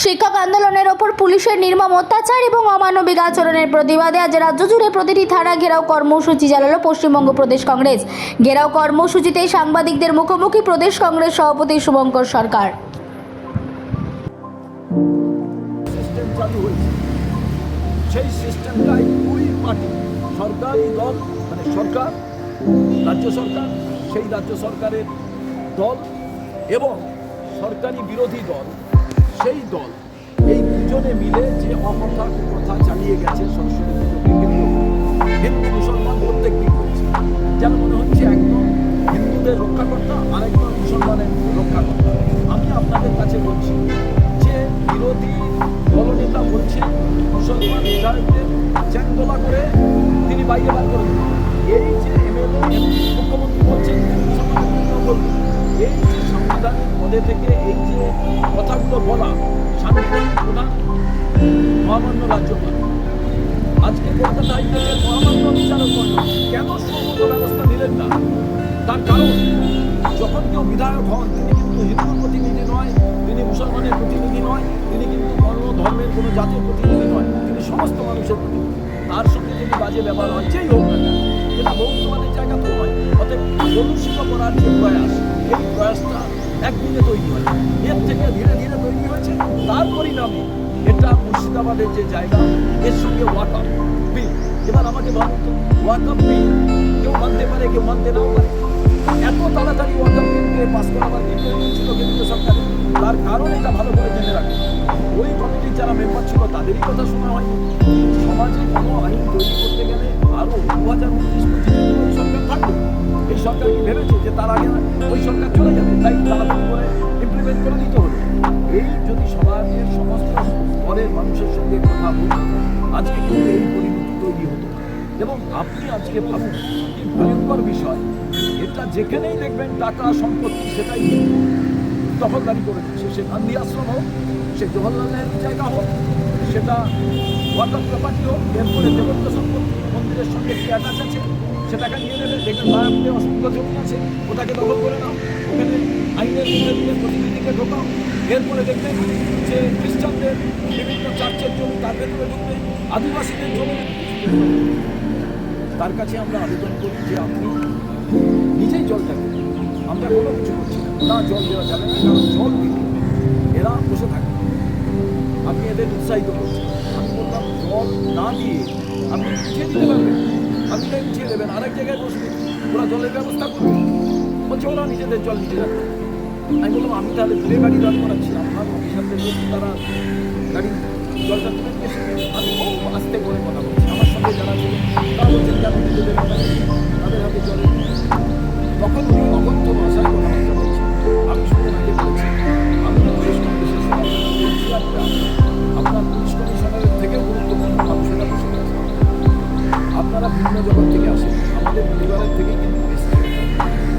শিক্ষক আন্দোলনের ওপর পুলিশের নির্মম অত্যাচার এবং অমানবিক আচরণের প্রতিবাদে আজ রাজ্য জুড়ে প্রতিটি থানা ঘেরাও কর্মসূচি চালালো পশ্চিমবঙ্গ প্রদেশ কংগ্রেস। ঘেরাও কর্মসূচিতে সাংবাদিকদের মুখোমুখি প্রদেশ কংগ্রেস সভাপতি শুভঙ্কর সরকার। সেই সিস্টেমটাই পার্টি। সরকারি দল মানে সরকার, রাজ্য সরকার, সেই রাজ্য সরকারের দল এবং সরকারি বিরোধী দল সেই দল। এই দুজনে মিলে যে অকথা কথা চালিয়ে গেছে সরস্বতী হিন্দু, মুসলমান প্রত্যেক দিন হচ্ছে। যেন মনে হচ্ছে একদম হিন্দুদের রক্ষাকর্তা আরেকজন মুসলমানের রক্ষাকর্তা। আমি আপনাদের কাছে বলছি, যে বিরোধী দলনেতা বলছেন মুসলমান বিধায়কদের চ্যাংদোলা করে তিনি বাইরে বার করে দেবেন। এই যে এমএলএ মুখ্যমন্ত্রী বলছেন মুসলমানদের এই যে সাংবিধানিক পদে থেকে এই যে কথাগুলো বলা সাংবিধানিক প্রধান মহামান্য রাজ্যপাল। আজকে কলকাতা হাইকোর্টের মহামান্য বিচারক কেন সৌমত ব্যবস্থা নিলেন না, তার কারণ, যখন কেউ বিধায়ক হন, তিনি কিন্তু হিন্দুর প্রতিনিধি নয়, তিনি মুসলমানের প্রতিনিধি নয়, তিনি কিন্তু বর্ণ ধর্মের কোনো জাতির প্রতিনিধি নয়, তিনি সমস্ত মানুষের প্রতিনিধি। তার সঙ্গে যদি বাজে ব্যবহার হয়, যেই হোক না এটা বহুত্ববাদের জায়গা তো নয়, অতএব কলুষিত করার যে প্রয়াস, এই প্রয়াসটা একদিনে তৈরি হয়। এর থেকে ধীরে ধীরে তৈরি হয়েছে। তার পরিণামে এটা মুর্শিদাবাদের যে জায়গা, এর সঙ্গে ওয়াকআপ বিল। এবার আমাকে ভাবুন তো, ওয়াকআপ বিল কেউ মানতে পারে, কেউ মানতে নাও পারে? এত তাড়াতাড়ি ওয়াকআপ বিলকে পাস করাবার নির্ণয় নিয়েছিল কেন্দ্রীয় সরকার তার কারণ এটা ভালো করে জেনে রাখে। ওই কমিটির যারা মেম্বার ছিল, তাদেরই কথা শোনা হয়নি সমাজে কোনো আইন তৈরি করতে গেলে আরও দু হাজার উনত্রিশ ওই সরকার থাকবে। সরকার কি ভেবেছে যে তার আগে ওই সরকার চলে যাবে? তাই তাড়াতাড়ি করে ইমপ্লিমেন্ট করে দিতে হলো এই যদি সমাজের সমস্ত স্তরের মানুষের সঙ্গে কথা বলতো আজকে কিন্তু এই পরিণতি তৈরি হতো। এবং আপনি আজকে ভাবুন, কি ভয়ঙ্কর বিষয়। এটা যেখানেই দেখবেন টাকা সম্পত্তি, সেটাই দখলদারি করে দিচ্ছে সে গান্ধী আশ্রম হোক, সে জওয়াহরলাল নেহরুর জায়গা হোক, সেটা ওয়াটার প্রপার্টি হোক, এরপরে দেবত্ব সম্পত্তি, মন্দিরের সঙ্গে কি অ্যাটাচ আছে? সেটাকে নিয়ে নেবে দেখবেন মায়াপুরে অসংখ্য জমি আছে, ওটাকে দখল করে নাও। ওখানে আইনের দিয়ে প্রতিনিধিকে ঢোকাও। এরপরে দেখবেন যে খ্রিস্টানদের বিভিন্ন চার্চের জমি তার ভেতরে ঢুকবে, আদিবাসীদের জমি। তার কাছে আমরা আবেদন করি যে আপনি নিজেই জলটাকে আমরা কোনো কিছু করছি না। জল দেওয়া যাবে না, কারণ জল দিলে এরা বসে থাকবে আপনি এদের উৎসাহিত করছেন। আমি বললাম, জল না দিয়ে আপনি উঠিয়ে দিতে পারবেন। আপনি উঠিয়ে দেবেন, আরেক জায়গায় বসবে। ওরা জলের ব্যবস্থা করবে। বলছে, ওরা নিজেদের জল নিজে রাখবে আমি বললাম, আমি তাহলে দূরে গাড়ি দাঁড় করাচ্ছি। আমার অফিসারদের তারা গাড়ি জলটা তুলে নিয়ে আমি খুব আস্তে করে কথা বলছি। আমার সঙ্গে যারা ছিল, তারা বলছেন কেন নিজেদের কথা তাদের হাতে জলের তখন উনি অগন্ত ভাষায় কথাবার্তা বলছেন। আমি শুনে আগে বলেছি, আমি পুলিশ কমিশনের আপনার পুলিশ কমিশনারের থেকে গুরুত্বপূর্ণ আপনারা ভিন্ন জগৎ থেকে আসেন। আমাদের পরিবারের থেকে কিন্তু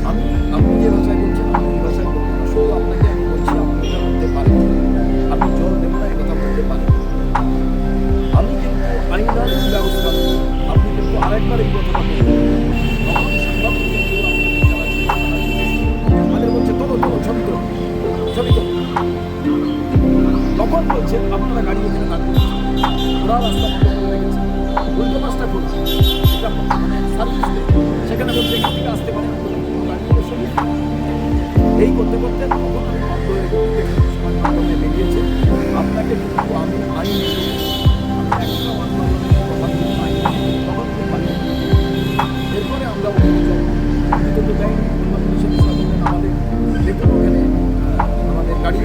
আমি আপনি যে ভাষায় বলছেন আমি ওই ভাষায় বলব শুধু আপনাকে আমি বলছি আপনি এটা বলতে পারেন। আপনি জল দেবেন না কথা বলতে পারেন আমি কিন্তু আইনানুগ ব্যবস্থা আপনি কিন্তু আরেকবার এই কথাটা বলবেন আপনারা গাড়ি এখানে দাঁড় ওরা রাস্তা উল্টো পাঁচটা খোলা এটা মানে সেখানে বলছে এখান আসতে পারে এই করতে করতে হয়ে মাধ্যমে বেরিয়েছে। আপনাকে এরপরে আমরা ওখানে আমাদের দেখুন আমাদের গাড়ি